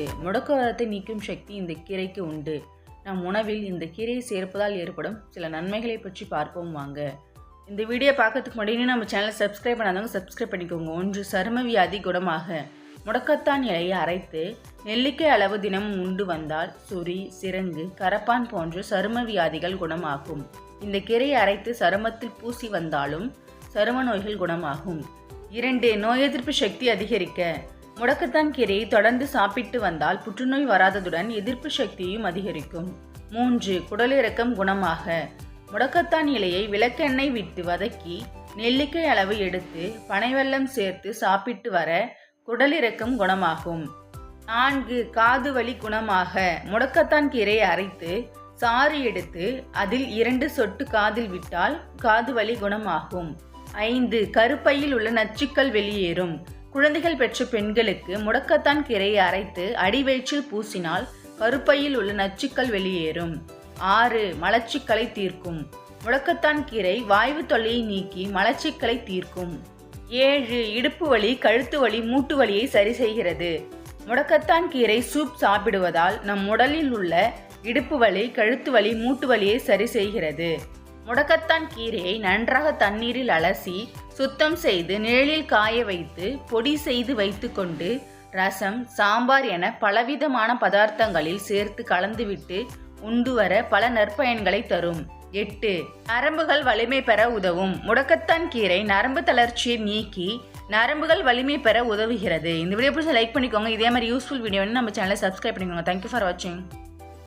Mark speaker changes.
Speaker 1: முடக்குவாதத்தை நீக்கும் சக்தி இந்த கீரைக்கு உண்டு. நம் உணவில் இந்த கீரையை சேர்ப்பதால் ஏற்படும் சில நன்மைகளை பற்றி பார்ப்போம் வாங்க. இந்த வீடியோ பார்க்கறதுக்கு முன்னாடி நம்ம சேனலை சப்ஸ்கிரைப் பண்ணாதவங்க சப்ஸ்கிரைப் பண்ணிக்கோங்க. ஒன்று சரும வியாதி குணமாக முடக்கத்தான் இலையை அரைத்து நெல்லிக்காய் அளவு தினமும் உண்டு வந்தால் சுரி சிரங்கு கரப்பான் போன்ற சரும வியாதிகள் குணமாகும். இந்த கீரையை அரைத்து சருமத்தில் பூசி வந்தாலும் சரும நோய்கள் குணமாகும். இரண்டு நோய் எதிர்ப்பு சக்தி அதிகரிக்க. முடக்கத்தான் கீரையை தொடர்ந்து சாப்பிட்டு வந்தால் புற்றுநோய் வராததுடன் எதிர்ப்பு சக்தியும் அதிகரிக்கும். மூன்று குடலிறக்கம் குணமாக. முடக்கத்தான் இலையை விளக்கெண்ணெய் விட்டு வதக்கி நெல்லிக்காய் அளவு எடுத்து பனைவெல்லம் சேர்த்து சாப்பிட்டு வர குடலிறக்கம் குணமாகும். நான்கு காது வலி குணமாக. முடக்கத்தான் கீரையை அரைத்து சாறு எடுத்து அதில் இரண்டு சொட்டு காதில் விட்டால் காது வலி குணமாகும். ஐந்து கருப்பையில் உள்ள நச்சுக்கள் வெளியேறும். குழந்தைகள் பெற்ற பெண்களுக்கு முடக்கத்தான் கீரையை அரைத்து அடிவயிற்றில் பூசினால் கருப்பையில் உள்ள நச்சுக்கள் வெளியேறும். ஆறு மலச்சிக்கலை தீர்க்கும். முடக்கத்தான் கீரை வாய்வு தொல்லையை நீக்கி மலச்சிக்கலை தீர்க்கும். ஏழு இடுப்பு வலி கழுத்து வலி மூட்டு வலியை சரி செய்கிறது. முடக்கத்தான் கீரை சூப் சாப்பிடுவதால் நம் உடலில் உள்ள இடுப்பு வலி கழுத்து வலி மூட்டு வலியை சரி செய்கிறது. முடக்கத்தான் கீரையை நன்றாக தண்ணீரில் அலசி சுத்தம் செய்து நிழலில் காய வைத்து பொடி செய்து வைத்துக்கொண்டு ரசம் சாம்பார் என பலவிதமான பதார்த்தங்களில் சேர்த்து கலந்துவிட்டு உண்டு வர பல நற்பயன்களை தரும். எட்டு. நரம்புகள் வலிமை பெற உதவும். முடக்கத்தான் கீரை நரம்பு தளர்ச்சியை நீக்கி நரம்புகள் வலிமை பெற உதவுகிறது. இந்த வீடியோ பிடிச்சி லைக் பண்ணிக்கோங்க. இதே மாதிரி யூஸ்ஃபுல் வீடியோ நம்ம சேனலை சப்ஸ்கிரைப் பண்ணிக்கோங்க. தேங்க்யூ ஃபார் வாட்சிங்